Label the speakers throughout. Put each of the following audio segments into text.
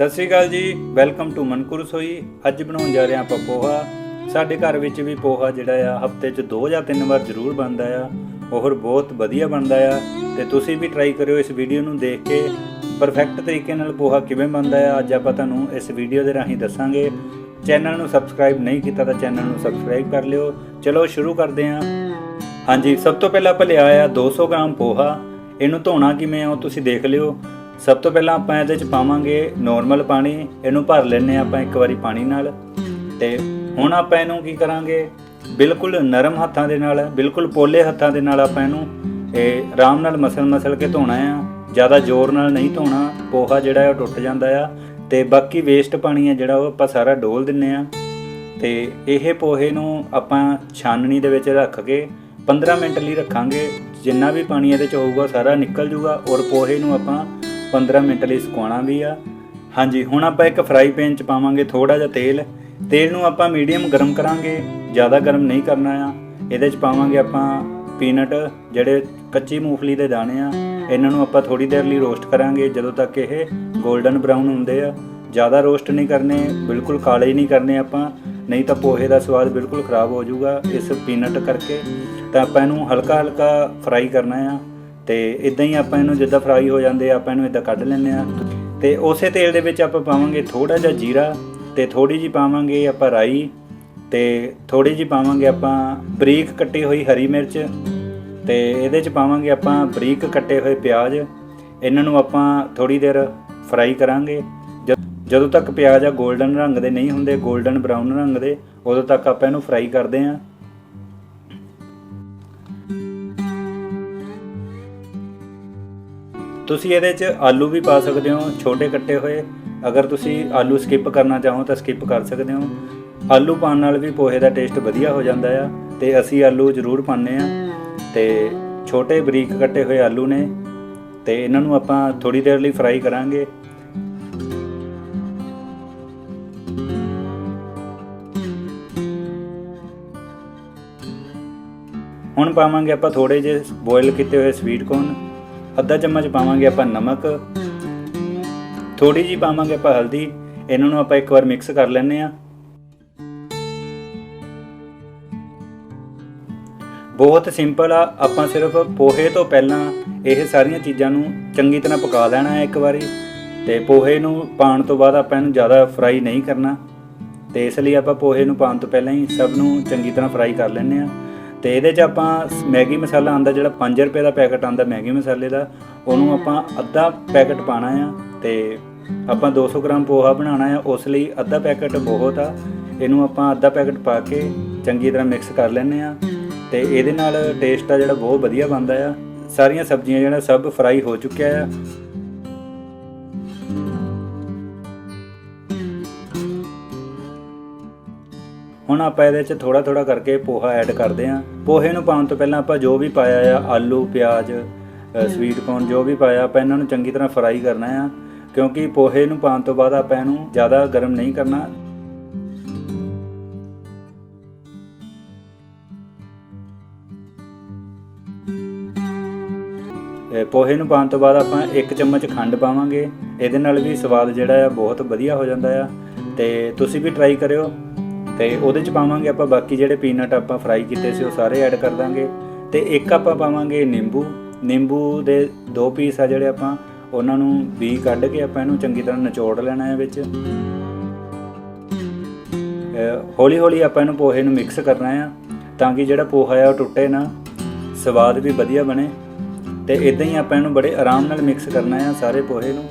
Speaker 1: ਸਤਿ ਸ੍ਰੀ ਅਕਾਲ ਜੀ welcome to ਮਨਕੂ ਰਸੋਈ ਅੱਜ ਬਣਾਉਣ ਜਾ ਰਹੇ ਹਾਂ ਆਪਾਂ ਪੋਹਾ। ਸਾਡੇ ਘਰ ਵਿੱਚ ਵੀ ਪੋਹਾ ਜਿਹੜਾ ਆ, ਹਫ਼ਤੇ 'ਚ ਦੋ ਜਾਂ ਤਿੰਨ ਵਾਰ ਜ਼ਰੂਰ ਬਣਦਾ ਆ। ਔਰ ਬਹੁਤ ਵਧੀਆ ਬਣਦਾ ਆ। ਤੇ ਤੁਸੀਂ ਵੀ ਟਰਾਈ ਕਰਿਓ ਇਸ ਵੀਡੀਓ ਨੂੰ ਦੇਖ ਕੇ। ਪਰਫੈਕਟ ਤਰੀਕੇ ਨਾਲ ਪੋਹਾ ਕਿਵੇਂ ਬਣਦਾ ਆ, ਅੱਜ ਆਪਾਂ ਤੁਹਾਨੂੰ ਇਸ ਵੀਡੀਓ ਦੇ ਰਾਹੀਂ ਦੱਸਾਂਗੇ। ਚੈਨਲ ਨੂੰ ਸਬਸਕ੍ਰਾਈਬ ਨਹੀਂ ਕੀਤਾ ਤਾਂ ਚੈਨਲ ਨੂੰ ਸਬਸਕ੍ਰਾਈਬ ਕਰ ਲਿਓ। ਚਲੋ ਸ਼ੁਰੂ ਕਰਦੇ ਹਾਂ। ਹਾਂਜੀ, ਸਭ ਤੋਂ ਪਹਿਲਾਂ ਆਪਾਂ ਲਿਆ ਆ 200 ਗ੍ਰਾਮ ਪੋਹਾ। ਇਹਨੂੰ ਧੋਣਾ ਕਿਵੇਂ ਆ ਉਹ ਤੁਸੀਂ ਦੇਖ ਲਿਓ। ਸਭ ਤੋਂ ਪਹਿਲਾਂ ਆਪਾਂ ਇਹਦੇ ਚ ਪਾਵਾਂਗੇ ਨਾਰਮਲ ਪਾਣੀ, ਇਹਨੂੰ ਭਰ ਲੈਣੇ ਆਪਾਂ ਇੱਕ ਵਾਰੀ ਪਾਣੀ ਨਾਲ। ਤੇ ਹੁਣ ਆਪਾਂ ਇਹਨੂੰ ਕੀ ਕਰਾਂਗੇ? ਬਿਲਕੁਲ ਨਰਮ ਹੱਥਾਂ ਦੇ ਨਾਲ, ਬਿਲਕੁਲ ਪੋਲੇ ਹੱਥਾਂ ਦੇ ਨਾਲ ਆਪਾਂ ਇਹਨੂੰ ਇਹ ਆਰਾਮ ਨਾਲ ਮਸਲ ਮਸਲ ਕੇ ਧੋਣਾ ਆ। ਜ਼ਿਆਦਾ ਜ਼ੋਰ ਨਾਲ ਨਹੀਂ ਧੋਣਾ, ਪੋਹਾ ਜਿਹੜਾ ਹੈ ਉਹ ਟੁੱਟ ਜਾਂਦਾ ਆ। ਤੇ ਬਾਕੀ ਵੇਸਟ ਪਾਣੀ ਆ ਜਿਹੜਾ ਉਹ ਆਪਾਂ ਸਾਰਾ ਡੋਲ ਦਿੰਨੇ ਆ ਤੇ ਇਹ ਪੋਹੇ ਨੂੰ ਆਪਾਂ ਛਾਨਣੀ ਦੇ ਵਿੱਚ ਰੱਖ ਕੇ 15 ਮਿੰਟ ਲਈ ਰੱਖਾਂਗੇ। ਜਿੰਨਾ ਵੀ ਪਾਣੀ ਇਹਦੇ ਚ ਹੋਊਗਾ ਸਾਰਾ ਨਿਕਲ ਜੂਗਾ ਔਰ ਪੋਹੇ ਨੂੰ ਆਪਾਂ 15 ਮਿੰਟ ਲਈ ਸੁਕਾਉਣਾ ਵੀ ਆ। ਹਾਂਜੀ, ਹੁਣ ਆਪਾਂ ਇੱਕ ਫਰਾਈ ਪੈਨ ਚ ਪਾਵਾਂਗੇ ਥੋੜਾ ਜਿਹਾ ਤੇਲ। ਤੇਲ ਨੂੰ ਆਪਾਂ ਮੀਡੀਅਮ ਗਰਮ ਕਰਾਂਗੇ, ਜ਼ਿਆਦਾ ਗਰਮ ਨਹੀਂ ਕਰਨਾ ਆ। ਇਹਦੇ ਚ ਪਾਵਾਂਗੇ ਆਪਾਂ ਪੀਨਟ ਜਿਹੜੇ ਕੱਚੀ ਮੂੰਗਫਲੀ ਦੇ ਦਾਣੇ ਆ, ਇਹਨਾਂ ਨੂੰ ਆਪਾਂ ਥੋੜੀ ਦੇਰ ਲਈ ਰੋਸਟ ਕਰਾਂਗੇ, ਜਦੋਂ ਤੱਕ ਇਹ 골ਡਨ ਬਰਾਊਨ ਹੁੰਦੇ ਆ। ਜ਼ਿਆਦਾ ਰੋਸਟ ਨਹੀਂ ਕਰਨੇ, ਬਿਲਕੁਲ ਕਾਲੇ ਨਹੀਂ ਕਰਨੇ ਆਪਾਂ, ਨਹੀਂ ਤਾਂ ਪੋਹੇ ਦਾ ਸਵਾਦ ਬਿਲਕੁਲ ਖਰਾਬ ਹੋ ਜਾਊਗਾ ਇਸ ਪੀਨਟ ਕਰਕੇ। ਤਾਂ ਆਪਾਂ ਇਹਨੂੰ ਹਲਕਾ ਹਲਕਾ ਫਰਾਈ ਕਰਨਾ ਆ। ਤੇ ਇਦਾਂ ਹੀ ਆਪਾਂ ਇਹਨੂੰ ਜਿੱਦਾਂ ਫਰਾਈ ਹੋ ਜਾਂਦੇ ਆਪਾਂ ਇਹਨੂੰ ਇਦਾਂ ਕੱਢ ਲੈਂਦੇ ਆ। ਤੇ ਉਸੇ ਤੇਲ ਦੇ ਵਿੱਚ ਆਪਾਂ ਪਾਵਾਂਗੇ ਥੋੜਾ ਜਿਹਾ ਜੀਰਾ ਤੇ ਥੋੜੀ ਜੀ ਪਾਵਾਂਗੇ ਆਪਾਂ ਰਾਈ ਤੇ ਥੋੜੀ ਜੀ ਪਾਵਾਂਗੇ ਆਪਾਂ ਬਰੀਕ ਕੱਟੀ ਹੋਈ ਹਰੀ ਮਿਰਚ ਤੇ ਇਹਦੇ ਚ ਪਾਵਾਂਗੇ ਆਪਾਂ ਬਰੀਕ ਕੱਟੇ ਹੋਏ ਪਿਆਜ਼। ਇਹਨਾਂ ਨੂੰ ਆਪਾਂ ਥੋੜੀ ਦੇਰ ਫਰਾਈ ਕਰਾਂਗੇ। ਜਦ- ਜਦੋਂ ਤੱਕ ਪਿਆਜ਼ ਆ 골ਡਨ ਰੰਗ ਦੇ ਨਹੀਂ ਹੁੰਦੇ 골ਡਨ ਬਰਾਊਨ ਰੰਗ ਦੇ, ਉਦੋਂ ਤੱਕ ਆਪਾਂ ਇਹਨੂੰ ਫਰਾਈ ਕਰਦੇ ਆਂ। ਤੁਸੀਂ ਇਹਦੇ 'ਚ ਆਲੂ ਵੀ ਪਾ ਸਕਦੇ ਹੋ, ਛੋਟੇ ਕੱਟੇ ਹੋਏ। ਅਗਰ ਤੁਸੀਂ ਆਲੂ ਸਕਿਪ ਕਰਨਾ ਚਾਹੋ ਤਾਂ ਸਕਿਪ ਕਰ ਸਕਦੇ ਹੋ। ਆਲੂ ਪਾਉਣ ਨਾਲ ਵੀ ਪੋਹੇ ਦਾ ਟੇਸਟ ਵਧੀਆ ਹੋ ਜਾਂਦਾ ਆ ਤੇ ਅਸੀਂ ਆਲੂ ਜ਼ਰੂਰ ਪਾਉਂਦੇ ਆ ਤੇ ਛੋਟੇ ਬਰੀਕ ਕੱਟੇ ਹੋਏ ਆਲੂ ਨੇ ਤੇ ਇਹਨਾਂ ਨੂੰ ਆਪਾਂ ਥੋੜੀ ਦੇਰ ਲਈ ਫਰਾਈ ਕਰਾਂਗੇ। ਹੁਣ ਪਾਵਾਂਗੇ ਆਪਾਂ ਥੋੜੇ ਜਿਹੇ ਬੋਇਲ ਕੀਤੇ ਹੋਏ ਸਵੀਟ ਕੋਰਨ ਅੱਧਾ ਚਮਚ ਪਾਵਾਂਗੇ ਆਪਾਂ ਨਮਕ। ਥੋੜੀ ਜੀ ਪਾਵਾਂਗੇ ਆਪਾਂ ਹਲਦੀ। ਇਹਨਾਂ ਨੂੰ ਆਪਾਂ ਇੱਕ ਵਾਰ ਮਿਕਸ ਕਰ ਲੈਂਦੇ ਆ ਬਹੁਤ ਸਿੰਪਲ ਆ, ਆਪਾਂ ਸਿਰਫ ਪੋਹੇ ਤੋਂ ਪਹਿਲਾਂ ਇਹ ਸਾਰੀਆਂ ਚੀਜ਼ਾਂ ਨੂੰ ਚੰਗੀ ਤਰ੍ਹਾਂ ਪਕਾ ਲੈਣਾ ਹੈ ਇੱਕ ਵਾਰੀ। ਤੇ ਪੋਹੇ ਨੂੰ ਪਾਉਣ ਤੋਂ ਬਾਅਦ ਆਪਾਂ ਇਹਨੂੰ ਜ਼ਿਆਦਾ ਫਰਾਈ ਨਹੀਂ ਕਰਨਾ। ਤੇ ਇਸ ਲਈ ਆਪਾਂ ਪੋਹੇ ਨੂੰ ਪਾਉਣ ਤੋਂ ਪਹਿਲਾਂ ਹੀ ਸਭ ਨੂੰ ਚੰਗੀ ਤਰ੍ਹਾਂ ਫਰਾਈ ਕਰ ਲੈਂਦੇ ਆ ਤੇ ਇਹਦੇ 'ਚ ਆਪਾਂ ਮੈਗੀ ਮਸਾਲਾ ਆਂਦਾ ਜਿਹੜਾ 5 ਰੁਪਏ ਦਾ ਪੈਕਟ ਆਂਦਾ ਮੈਗੀ ਮਸਾਲੇ ਦਾ ਉਹਨੂੰ ਆਪਾਂ ਅੱਧਾ ਪੈਕਟ ਪਾਣਾ ਆ ਤੇ ਆਪਾਂ 200 ਗ੍ਰਾਮ ਪੋਹਾ ਬਣਾਉਣਾ ਆ ਉਸ ਲਈ ਅੱਧਾ ਪੈਕਟ ਬਹੁਤ ਆ। ਇਹਨੂੰ ਆਪਾਂ ਅੱਧਾ ਪੈਕਟ ਪਾ ਕੇ ਚੰਗੀ ਤਰ੍ਹਾਂ ਮਿਕਸ ਕਰ ਲੈਂਦੇ ਆ ਤੇ ਇਹਦੇ ਨਾਲ ਟੇਸਟ ਆ ਜਿਹੜਾ ਬਹੁਤ ਵਧੀਆ ਬਣਦਾ ਆ। ਸਾਰੀਆਂ ਸਬਜ਼ੀਆਂ ਜਿਹੜਾ ਸਭ ਫਰਾਈ ਹੋ ਚੁੱਕਿਆ ਆ। ਹੁਣ ਆਪਾਂ ਇਹਦੇ 'ਚ ਥੋੜਾ ਥੋੜਾ ਕਰਕੇ ਪੋਹਾ ਐਡ ਕਰਦੇ ਆਂ ਪੋਹੇ ਨੂੰ ਪਾਉਣ ਤੋਂ ਪਹਿਲਾਂ ਆਪਾਂ ਜੋ ਵੀ ਪਾਇਆ ਆ ਆਲੂ ਪਿਆਜ਼ ਸਵੀਟ ਕੋਰਨ ਜੋ ਵੀ ਪਾਇਆ ਆਪਾਂ ਇਹਨਾਂ ਨੂੰ ਚੰਗੀ ਤਰ੍ਹਾਂ ਫਰਾਈ ਕਰਨਾ ਆ। ਕਿਉਂਕਿ ਪੋਹੇ ਨੂੰ ਪਾਉਣ ਤੋਂ ਬਾਅਦ ਆਪਾਂ ਇਹਨੂੰ ਜ਼ਿਆਦਾ ਗਰਮ ਨਹੀਂ ਕਰਨਾ। ਪੋਹੇ ਨੂੰ ਪਾਉਣ ਤੋਂ ਬਾਅਦ ਆਪਾਂ 1 ਚਮਚ ਖੰਡ ਪਾਵਾਂਗੇ। ਇਹਦੇ ਨਾਲ ਵੀ ਸਵਾਦ ਜਿਹੜਾ ਆ ਬਹੁਤ ਵਧੀਆ ਹੋ ਜਾਂਦਾ ਆ। ਤੇ ਤੁਸੀਂ ਵੀ ਟਰਾਈ ਕਰਿਓ। ਤੇ ਉਹਦੇ ਚ ਪਾਵਾਂਗੇ ਆਪਾਂ ਬਾਕੀ ਜਿਹੜੇ ਪੀਨਟ ਆਪਾਂ ਫਰਾਈ ਕੀਤੇ ਸੀ ਉਹ ਸਾਰੇ ਐਡ ਕਰ ਦਾਂਗੇ। ਤੇ ਇੱਕ ਆਪਾਂ ਪਾਵਾਂਗੇ ਨਿੰਬੂ। ਨਿੰਬੂ ਦੇ ਦੋ ਪੀਸ ਆ ਜਿਹੜੇ ਆਪਾਂ, ਉਹਨਾਂ ਨੂੰ ਵੀ ਕੱਢ ਕੇ ਆਪਾਂ ਇਹਨੂੰ ਚੰਗੀ ਤਰ੍ਹਾਂ ਨਿਚੋੜ ਲੈਣਾ ਹੈ ਵਿੱਚ। ਹੌਲੀ ਹੌਲੀ ਆਪਾਂ ਇਹਨੂੰ ਪੋਹੇ ਨੂੰ ਮਿਕਸ ਕਰਨਾ ਆ ਤਾਂ ਕਿ ਜਿਹੜਾ ਪੋਹਾ ਆ ਉਹ ਟੁੱਟੇ ਨਾ, ਸਵਾਦ ਵੀ ਵਧੀਆ ਬਣੇ। ਤੇ ਇਦਾਂ ਹੀ ਆਪਾਂ ਇਹਨੂੰ ਬੜੇ ਆਰਾਮ ਨਾਲ ਮਿਕਸ ਕਰਨਾ ਆ ਸਾਰੇ ਪੋਹੇ ਨੂੰ।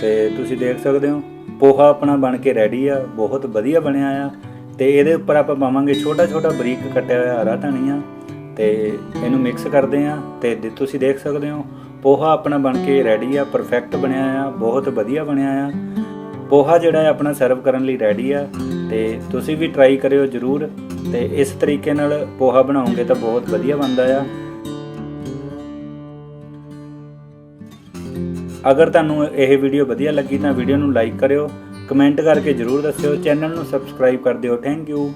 Speaker 1: ਤੇ ਤੁਸੀਂ ਦੇਖ ਸਕਦੇ ਹੋ, ਪੋਹਾ ਆਪਣਾ ਬਣ ਕੇ ਰੈਡੀ ਆ, ਬਹੁਤ ਵਧੀਆ ਬਣਿਆ ਆ। ਤੇ ਇਹਦੇ ਉੱਪਰ ਆਪਾਂ ਪਾਵਾਂਗੇ ਛੋਟਾ ਛੋਟਾ ਬਰੀਕ ਕੱਟਿਆ ਹੋਇਆ ਹਰਾ ਧਨੀਆ, ਤੇ ਇਹਨੂੰ ਮਿਕਸ ਕਰਦੇ ਆ, ਤੇ ਤੁਸੀਂ ਦੇਖ ਸਕਦੇ ਹੋ, ਪੋਹਾ ਆਪਣਾ ਬਣ ਕੇ ਰੈਡੀ ਆ ਪਰਫੈਕਟ ਬਣਿਆ ਆ, ਬਹੁਤ ਵਧੀਆ ਬਣਿਆ ਆ। ਪੋਹਾ ਜਿਹੜਾ ਹੈ ਆਪਣਾ ਸਰਵ ਕਰਨ ਲਈ ਰੈਡੀ ਆ, ਤੇ ਤੁਸੀਂ ਵੀ ਟਰਾਈ ਕਰਿਓ ਜਰੂਰ, ਤੇ ਇਸ ਤਰੀਕੇ ਨਾਲ ਪੋਹਾ ਬਣਾਓਗੇ ਤਾਂ ਬਹੁਤ ਵਧੀਆ ਬਣਦਾ ਆ। ਅਗਰ ਤੁਹਾਨੂੰ ਇਹ ਵੀਡੀਓ ਵਧੀਆ ਲੱਗੀ ਤਾਂ ਵੀਡੀਓ ਨੂੰ ਲਾਈਕ ਕਰਿਓ ਕਮੈਂਟ ਕਰਕੇ ਜਰੂਰ ਦੱਸਿਓ ਚੈਨਲ ਨੂੰ ਸਬਸਕ੍ਰਾਈਬ ਕਰ ਦਿਓ ਥੈਂਕ ਯੂ